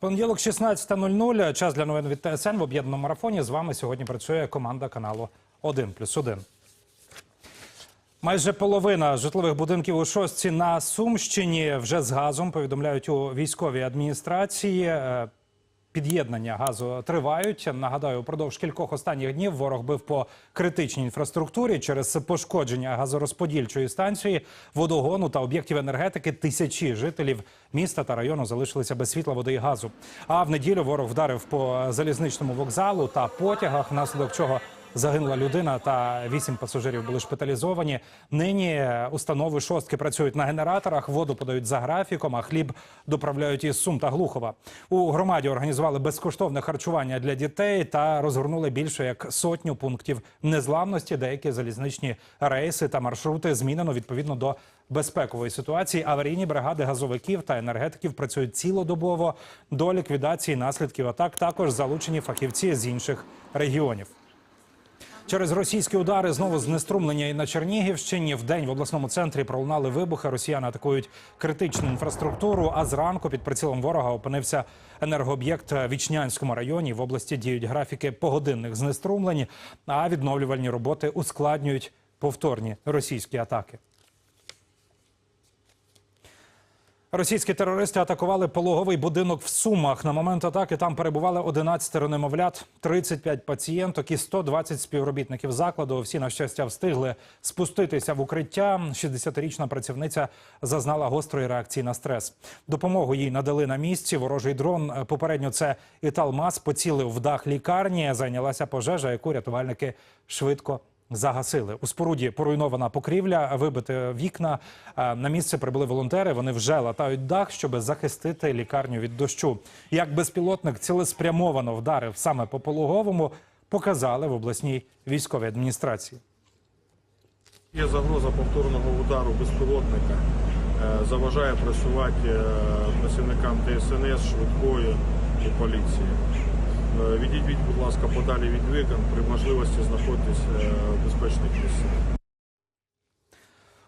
Понеділок 16.00. Час для новин від ТСН в об'єднаному марафоні. З вами сьогодні працює команда каналу 1 плюс 1. Майже половина житлових будинків у шостці на Сумщині вже з газом повідомляють у військовій адміністрації. Під'єднання газу тривають. Нагадаю, упродовж кількох останніх днів ворог бив по критичній інфраструктурі через пошкодження газорозподільчої станції, водогону та об'єктів енергетики. Тисячі жителів міста та району залишилися без світла, води і газу. А в неділю ворог вдарив по залізничному вокзалу та потягах, внаслідок чого Загинула людина та вісім пасажирів були шпиталізовані. Нині установи шостки працюють на генераторах, воду подають за графіком, а хліб доправляють із Сум та Глухова. У громаді організували безкоштовне харчування для дітей та розгорнули більше як сотню пунктів незламності. Деякі залізничні рейси та маршрути змінено відповідно до безпекової ситуації. Аварійні бригади газовиків та енергетиків працюють цілодобово. До ліквідації наслідків атак також залучені фахівці з інших регіонів. Через російські удари знову знеструмлення і на Чернігівщині. В день в обласному центрі пролунали вибухи. Росіяни атакують критичну інфраструктуру. А зранку під прицілом ворога опинився енергооб'єкт в Вічнянському районі. В області діють графіки погодинних знеструмлень, а відновлювальні роботи ускладнюють повторні російські атаки. Російські терористи атакували пологовий будинок в Сумах. На момент атаки там перебували 11 немовлят, 35 пацієнток і 120 співробітників закладу. Всі, на щастя, встигли спуститися в укриття. 60-річна працівниця зазнала гострої реакції на стрес. Допомогу їй надали на місці. Ворожий дрон попередньо це Італмас поцілив в дах лікарні. Зайнялася пожежа, яку рятувальники швидко Загасили у споруді поруйнована покрівля, вибите вікна. Е, На місце прибули волонтери. Вони вже латають дах, щоб захистити лікарню від дощу. Як безпілотник цілеспрямовано вдарив саме по пологовому, показали в обласній військовій адміністрації. Є загроза повторного удару безпілотника. Е, Заважає працювати е, працівникам ДСНС, швидкої і поліції. Е, Відійдіть, будь ласка, подалі від вікон при можливості знаходитись е, в безпечних місцях.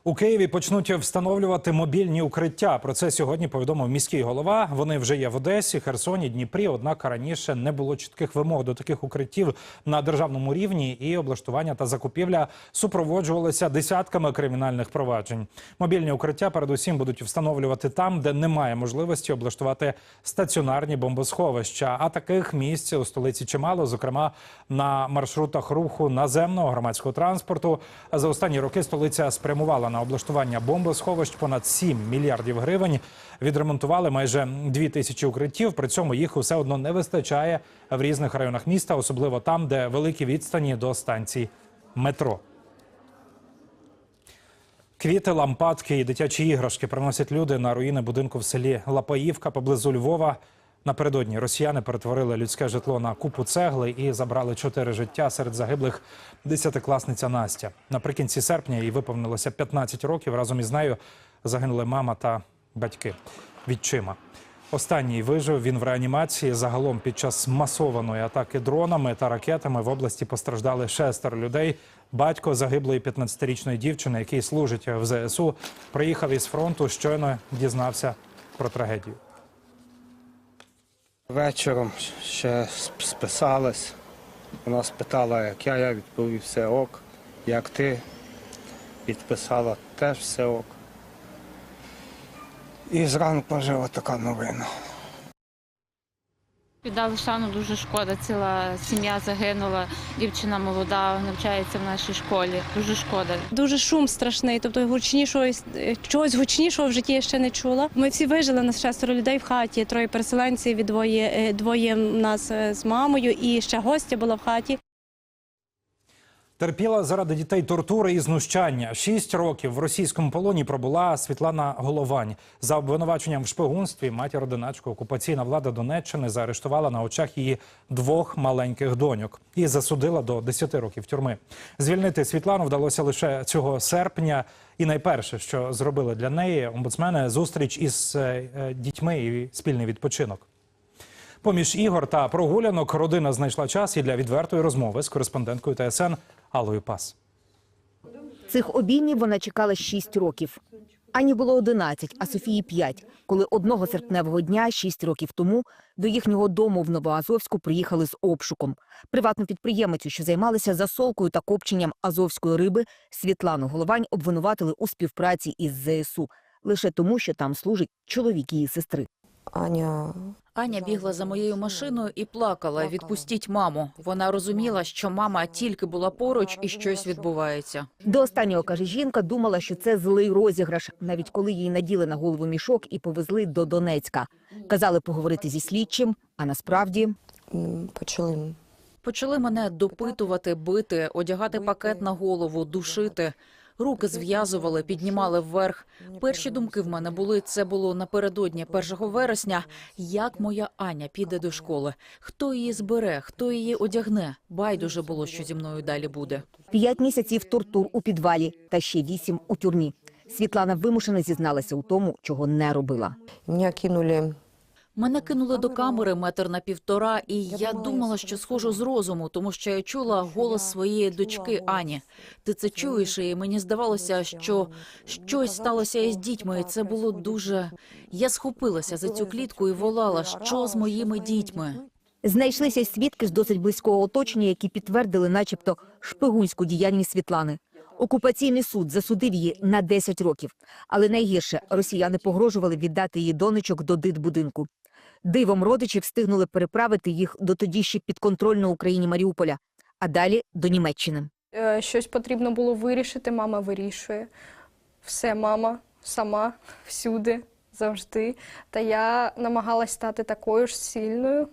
У Києві почнуть встановлювати мобільні укриття. Про це сьогодні повідомив міський голова. Вони вже є в Одесі, Херсоні, Дніпрі. Однак раніше не було чітких вимог до таких укриттів на державному рівні, і облаштування та закупівля супроводжувалися десятками кримінальних проваджень. Мобільні укриття передусім будуть встановлювати там, де немає можливості облаштувати стаціонарні бомбосховища. А таких місць у столиці чимало, зокрема на маршрутах руху наземного громадського транспорту. За останні роки столиця спрямувала на облаштування бомбосховищ понад 7 мільярдів гривень. Відремонтували майже 2 тисячі укриттів. При цьому їх усе одно не вистачає в різних районах міста, особливо там, де великі відстані до станцій метро. Квіти, лампадки і дитячі іграшки приносять люди на руїни будинку в селі Лапаївка поблизу Львова. Напередодні росіяни перетворили людське житло на купу цегли і забрали чотири життя серед загиблих десятикласниця Настя. Наприкінці серпня їй виповнилося 15 років. Разом із нею загинули мама та батьки відчима. Останній вижив він в реанімації. Загалом під час масованої атаки дронами та ракетами в області постраждали шестеро людей. Батько загиблої 15-річної дівчини, який служить в ЗСУ, приїхав із фронту. Щойно дізнався про трагедію. Вечором ще списалась. Вона спитала, як я, я відповів все ок. Як ти відписала теж все ок. І зранку вже така новина. Віддали шану дуже шкода. Ціла сім'я загинула. Дівчина молода, навчається в нашій школі. Дуже шкода. Дуже шум страшний, тобто гучнішого чогось гучнішого в житті я ще не чула. Ми всі вижили на шестеро людей в хаті, троє переселенців, і двоє е, двоє нас е, з мамою, і ще гостя була в хаті. Терпіла заради дітей тортури і знущання. Шість років в російському полоні пробула Світлана Головань. За обвинуваченням в шпигунстві матір одиначку окупаційна влада Донеччини заарештувала на очах її двох маленьких доньок і засудила до 10 років тюрми. Звільнити Світлану вдалося лише цього серпня. І найперше, що зробили для неї омбудсмени, зустріч із е, е, дітьми і спільний відпочинок. Поміж ігор та прогулянок родина знайшла час і для відвертої розмови з кореспонденткою ТСН Аллою Пас. Цих обіймів вона чекала 6 років. Ані було 11, а Софії 5, коли одного серпневого дня, 6 років тому, до їхнього дому в Новоазовську приїхали з обшуком. Приватну підприємицю, що займалася засолкою та копченням азовської риби, Світлану Головань обвинуватили у співпраці із ЗСУ лише тому, що там служить чоловік її сестри. Аня Аня бігла за моєю машиною і плакала. Відпустіть маму. Вона розуміла, що мама тільки була поруч і щось відбувається. До останнього каже жінка, думала, що це злий розіграш, навіть коли їй наділи на голову мішок і повезли до Донецька. Казали поговорити зі слідчим, а насправді почали Почали мене допитувати, бити, одягати пакет на голову, душити. Руки зв'язували, піднімали вверх. Перші думки в мене були: це було напередодні 1 вересня. Як моя Аня піде до школи? Хто її збере? Хто її одягне? Байдуже було, що зі мною далі буде. п'ять місяців тортур у підвалі та ще вісім у тюрмі. Світлана вимушено зізналася у тому, чого не робила. Меня кинули. Мене кинули до камери метр на півтора, і я думала, що схожу з розуму, тому що я чула голос своєї дочки Ані. Ти це чуєш, і мені здавалося, що щось сталося із дітьми. І це було дуже. Я схопилася за цю клітку і волала, що з моїми дітьми. Знайшлися свідки з досить близького оточення, які підтвердили, начебто, шпигунську діяльність Світлани. Окупаційний суд засудив її на 10 років. Але найгірше росіяни погрожували віддати її донечок до дитбудинку. Дивом родичі встигнули переправити їх до тоді ще підконтрольної Україні Маріуполя, а далі до Німеччини. Е, Щось потрібно було вирішити, мама вирішує. Все мама сама, всюди, завжди. Та я намагалась стати такою ж сильною.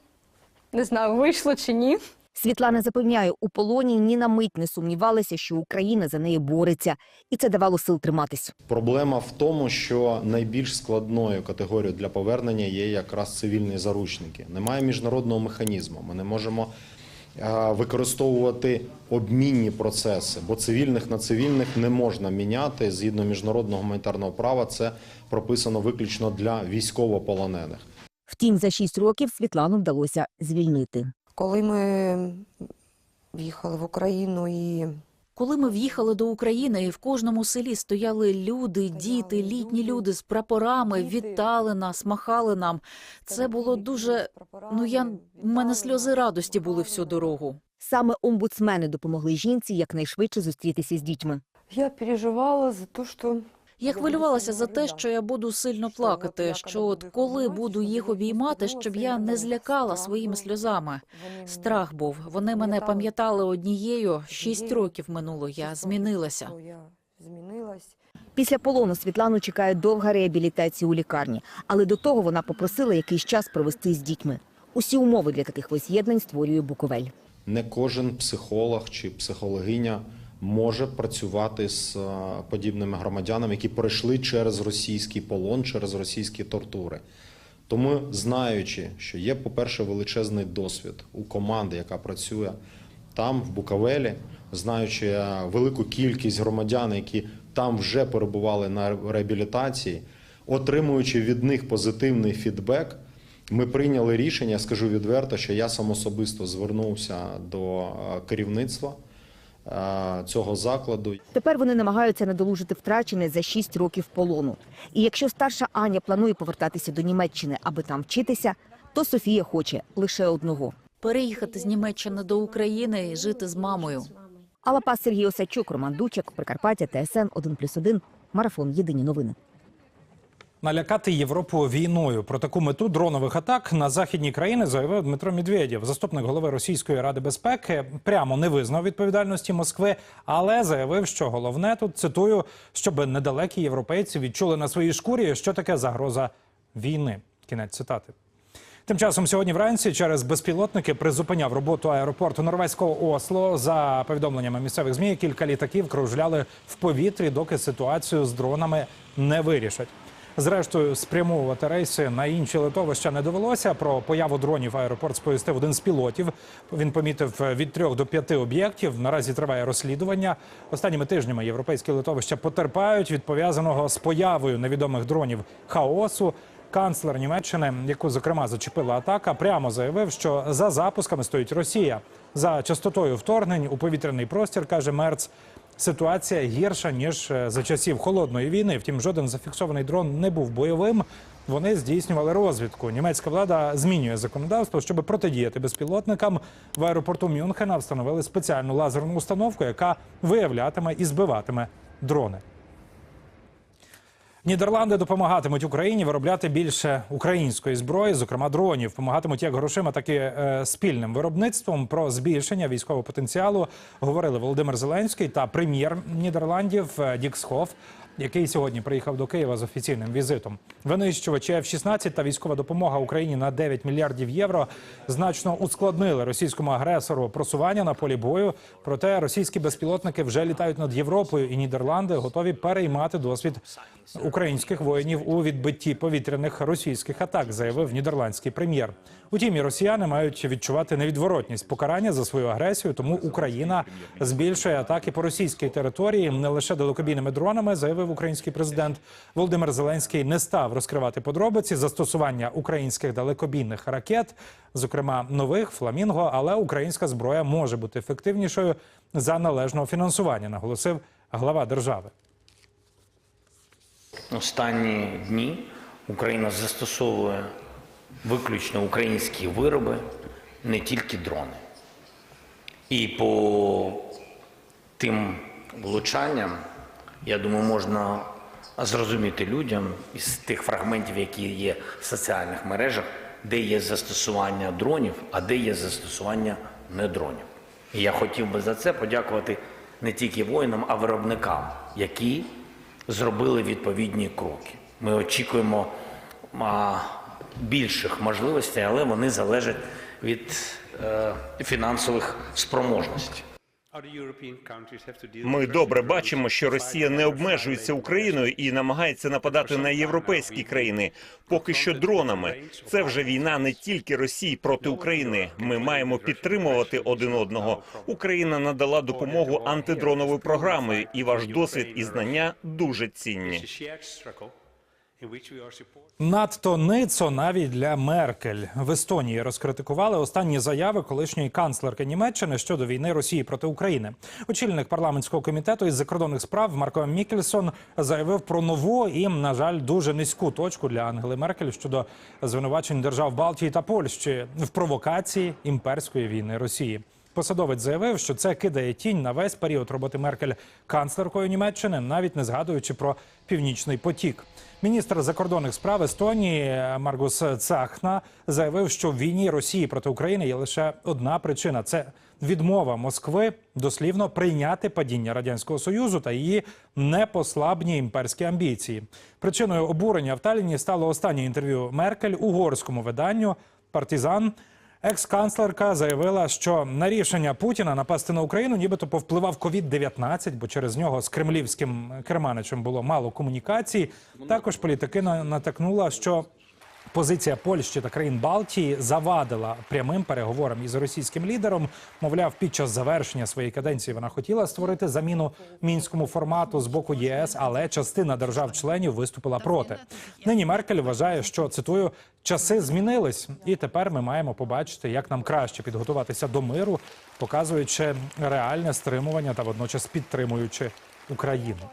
Не знаю, вийшло чи ні. Світлана запевняє, у полоні ні на мить не сумнівалася, що Україна за неї бореться, і це давало сил триматись. Проблема в тому, що найбільш складною категорією для повернення є якраз цивільні заручники. Немає міжнародного механізму. Ми не можемо е, використовувати обмінні процеси, бо цивільних на цивільних не можна міняти згідно міжнародного гуманітарного права. Це прописано виключно для військовополонених. Втім, за шість років Світлану вдалося звільнити. Коли ми в'їхали в Україну і Коли ми в'їхали до України, і в кожному селі стояли люди, діти, літні люди з прапорами, вітали нас, махали нам. Це було дуже. Ну я в мене сльози радості були всю дорогу. Саме омбудсмени допомогли жінці якнайшвидше зустрітися з дітьми. я переживала за те, що Я хвилювалася за те, що я буду сильно плакати. Що от коли буду їх обіймати, щоб я не злякала своїми сльозами. Страх був. Вони мене пам'ятали однією. Шість років минуло. Я змінилася. Я змінилась. Після полону Світлану чекає довга реабілітація у лікарні, але до того вона попросила якийсь час провести з дітьми. Усі умови для таких воз'єднань створює Буковель. Не кожен психолог чи психологиня може працювати з е, подібними громадянами, які пройшли через російський полон, через російські тортури. Тому, знаючи, що є, по-перше, величезний досвід у команди, яка працює там, в Буковелі, знаючи е, велику кількість громадян, які там вже перебували на реабілітації, отримуючи від них позитивний фідбек, ми прийняли рішення, скажу відверто, що я сам особисто звернувся до е, керівництва цього закладу. Тепер вони намагаються надолужити втрачене за шість років полону. І якщо старша Аня планує повертатися до Німеччини, аби там вчитися, то Софія хоче лише одного. Переїхати з Німеччини до України і жити з мамою. Алапас Сергій Осадчук, Роман Дучак, Прикарпаття, ТСН 1+,1, Марафон. Єдині новини. Налякати Європу війною про таку мету дронових атак на західні країни заявив Дмитро Медведєв, заступник голови Російської ради безпеки. Прямо не визнав відповідальності Москви, але заявив, що головне тут цитую, щоб недалекі європейці відчули на своїй шкурі, що таке загроза війни. Кінець цитати. Тим часом сьогодні вранці через безпілотники призупиняв роботу аеропорту норвезького Осло. За повідомленнями місцевих змі, кілька літаків кружляли в повітрі, доки ситуацію з дронами не вирішать. Зрештою, спрямовувати рейси на інші литовища не довелося. Про появу дронів аеропорт сповістив один з пілотів. Він помітив від трьох до п'яти об'єктів. Наразі триває розслідування. Останніми тижнями європейські литовища потерпають від пов'язаного з появою невідомих дронів хаосу. Канцлер Німеччини, яку зокрема зачепила атака, прямо заявив, що за запусками стоїть Росія. За частотою вторгнень у повітряний простір каже Мерц. Ситуація гірша ніж е, за часів холодної війни. Втім, жоден зафіксований дрон не був бойовим. Вони здійснювали розвідку. Німецька влада змінює законодавство, щоб протидіяти безпілотникам. В аеропорту Мюнхена встановили спеціальну лазерну установку, яка виявлятиме і збиватиме дрони. Нідерланди допомагатимуть Україні виробляти більше української зброї, зокрема дронів. Помагатимуть як грошима, так і е, спільним виробництвом. Про збільшення військового потенціалу говорили Володимир Зеленський та прем'єр Нідерландів е, Дік Схоф, який сьогодні приїхав до Києва з офіційним візитом. Винищувачі F-16 та військова допомога Україні на 9 мільярдів євро значно ускладнили російському агресору просування на полі бою. Проте російські безпілотники вже літають над Європою, і Нідерланди готові переймати досвід українських воїнів у відбитті повітряних російських атак, заявив нідерландський прем'єр. Утім, і росіяни мають відчувати невідворотність покарання за свою агресію. Тому Україна збільшує атаки по російській території не лише далекобійними дронами, заявив український президент. Володимир Зеленський не став розкривати подробиці застосування українських далекобійних ракет, зокрема нових фламінго, але українська зброя може бути ефективнішою за належного фінансування, наголосив глава держави. Останні дні Україна застосовує виключно українські вироби, не тільки дрони. І по тим влучанням, я думаю, можна зрозуміти людям із тих фрагментів, які є в соціальних мережах, де є застосування дронів, а де є застосування не дронів. І я хотів би за це подякувати не тільки воїнам, а виробникам, які зробили відповідні кроки. Ми очікуємо більших можливостей, але вони залежать від е, фінансових спроможностей. Ми добре бачимо, що Росія не обмежується Україною і намагається нападати на європейські країни. Поки що дронами. Це вже війна не тільки Росії проти України. Ми маємо підтримувати один одного. Україна надала допомогу антидроновою програмою, і ваш досвід і знання дуже цінні. Надто ницо навіть для Меркель в Естонії розкритикували останні заяви колишньої канцлерки Німеччини щодо війни Росії проти України. Очільник парламентського комітету із закордонних справ Марко Мікельсон заявив про нову і, на жаль, дуже низьку точку для Ангели Меркель щодо звинувачень держав Балтії та Польщі в провокації імперської війни Росії. Посадовець заявив, що це кидає тінь на весь період роботи Меркель канцлеркою Німеччини, навіть не згадуючи про північний потік. Міністр закордонних справ Естонії Маргус Цахна заявив, що в війні Росії проти України є лише одна причина: це відмова Москви дослівно прийняти падіння радянського союзу та її непослабні імперські амбіції. Причиною обурення в Таліні стало останнє інтерв'ю Меркель угорському виданню Партизан. Екс-канцлерка заявила, що на рішення Путіна напасти на Україну нібито повпливав COVID-19, бо через нього з кремлівським керманичем було мало комунікацій. Також політикина натякнула, що позиція Польщі та країн Балтії завадила прямим переговорам із російським лідером. Мовляв, під час завершення своєї каденції вона хотіла створити заміну мінському формату з боку ЄС, але частина держав-членів виступила проти. Нині Меркель вважає, що цитую часи змінились, і тепер ми маємо побачити, як нам краще підготуватися до миру, показуючи реальне стримування та водночас підтримуючи Україну.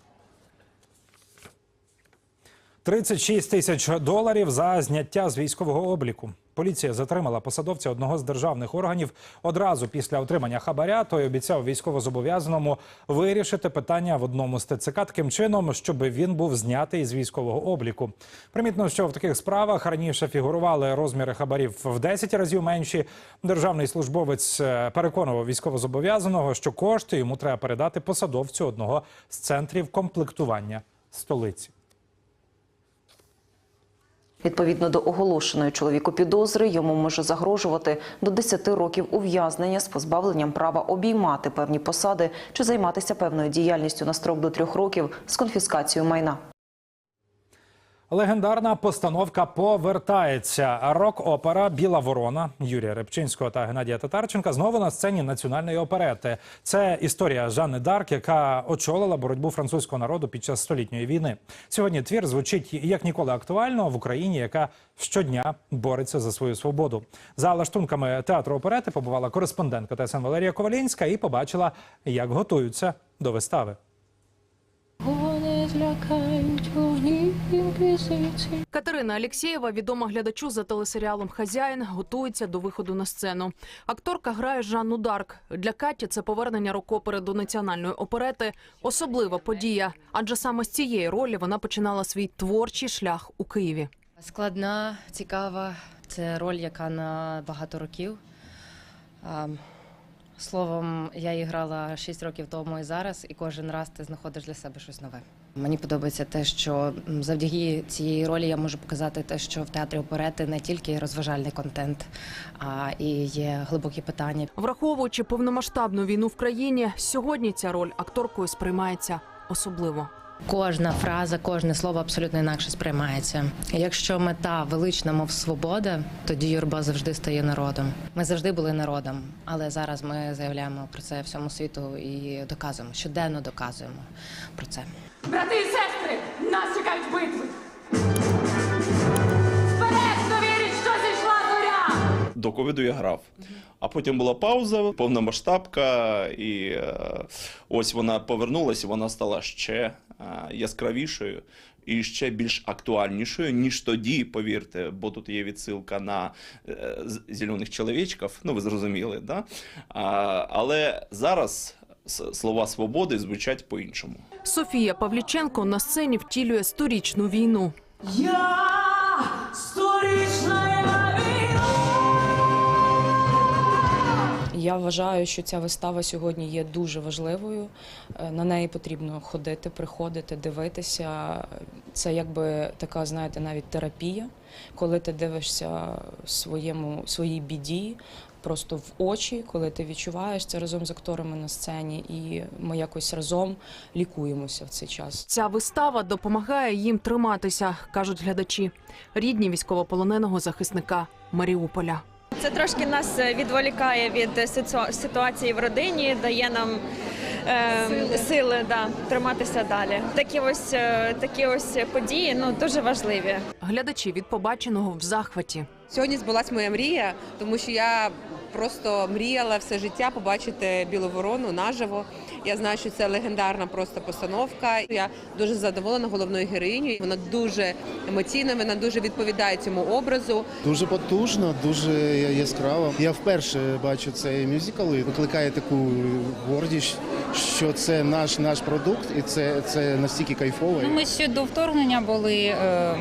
36 тисяч доларів за зняття з військового обліку. Поліція затримала посадовця одного з державних органів одразу після отримання хабаря. Той обіцяв військовозобов'язаному вирішити питання в одному з ТЦК таким чином, щоб він був знятий з військового обліку. Примітно, що в таких справах раніше фігурували розміри хабарів в 10 разів менші. Державний службовець е, переконував військовозобов'язаного, що кошти йому треба передати посадовцю одного з центрів комплектування столиці. Відповідно до оголошеної чоловіку підозри, йому може загрожувати до 10 років ув'язнення з позбавленням права обіймати певні посади чи займатися певною діяльністю на строк до трьох років з конфіскацією майна. Легендарна постановка повертається. Рок-опера Біла ворона Юрія Репчинського та Геннадія Татарченка знову на сцені національної оперети. Це історія Жанни Дарк, яка очолила боротьбу французького народу під час столітньої війни. Сьогодні твір звучить як ніколи актуально в Україні, яка щодня бореться за свою свободу. За лаштунками театру оперети побувала кореспондентка ТСН Валерія Ковалінська і побачила, як готуються до вистави. Вони злякають. Катерина Алєксєєва, відома глядачу за телесеріалом Хазяїн, готується до виходу на сцену. Акторка грає Жанну Дарк. Для Каті це повернення рок-опери до національної оперети. Особлива подія, адже саме з цієї ролі вона починала свій творчий шлях у Києві. Складна, цікава. Це роль, яка на багато років. Словом, я її грала 6 років тому і зараз, і кожен раз ти знаходиш для себе щось нове. Мені подобається те, що завдяки цієї ролі я можу показати те, що в театрі оперети не тільки розважальний контент, а і є глибокі питання. Враховуючи повномасштабну війну в країні, сьогодні ця роль акторкою сприймається особливо. Кожна фраза, кожне слово абсолютно інакше сприймається. Якщо мета велична, мов свобода, тоді юрба завжди стає народом. Ми завжди були народом, але зараз ми заявляємо про це всьому світу і доказуємо, щоденно доказуємо про це. Брати і сестри, нас чекають битви. Вперед, хто вірить, що зійшла зоря! До ковіду я грав. А потім була пауза, повномасштабка, і е, ось вона повернулася, вона стала ще е, яскравішою і ще більш актуальнішою, ніж тоді, повірте, бо тут є відсилка на е, зелених чоловічків, ну ви зрозуміли, да? Але зараз слова свободи звучать по-іншому. Софія Павліченко на сцені втілює сторічну війну. Я сторічна Я вважаю, що ця вистава сьогодні є дуже важливою. Е, На неї потрібно ходити, приходити, дивитися. Це якби така, знаєте, навіть терапія, коли ти дивишся своєму своїй біді. Просто в очі, коли ти відчуваєш це разом з акторами на сцені, і ми якось разом лікуємося в цей час. Ця вистава допомагає їм триматися, кажуть глядачі, рідні військовополоненого захисника Маріуполя. Це трошки нас е, відволікає від ситуації в родині, дає нам е, сили, да, триматися далі. Такі ось е, такі ось події ну дуже важливі. Глядачі від побаченого в захваті. Сьогодні збулась моя мрія, тому що я просто мріяла все життя побачити білу ворону наживо. Я знаю, що це легендарна просто постановка. Я дуже задоволена головною героїнею. Вона дуже емоційна, вона дуже відповідає цьому образу. Дуже потужно, дуже яскраво. Я вперше бачу цей мюзикл і викликає таку гордість, що це наш наш продукт, і це, це настільки кайфово. Ну, ми ще до вторгнення були е,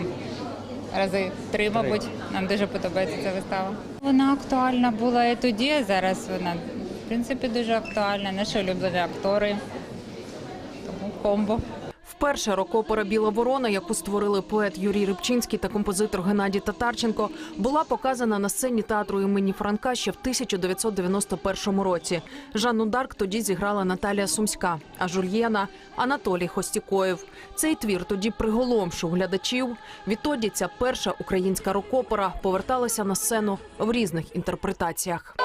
рази три, мабуть. Нам дуже подобається ця вистава. Вона актуальна була і тоді, а зараз вона принципі дуже актуальна. Наші улюблені актори. Тому комбо. Вперше рок-опера Біла ворона, яку створили поет Юрій Рибчинський та композитор Геннадій Татарченко, була показана на сцені театру імені Франка ще в 1991 році. Жанну Дарк тоді зіграла Наталія Сумська, а Жульєна Анатолій Хостікоєв. Цей твір тоді приголомшив глядачів. Відтоді ця перша українська рок-опера поверталася на сцену в різних інтерпретаціях.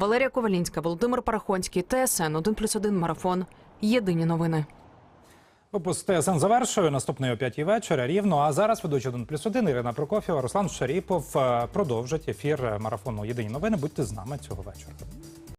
Валерія Ковалінська, Володимир Парахонський, ТСН 1+,1 Марафон. Єдині новини. Випуск ТСН завершую. Наступний о п'ятій вечора рівно. А зараз ведучі 1 плюс 1 Ірина Прокофєва, Руслан Шаріпов е, продовжать ефір марафону Єдині новини. Будьте з нами цього вечора.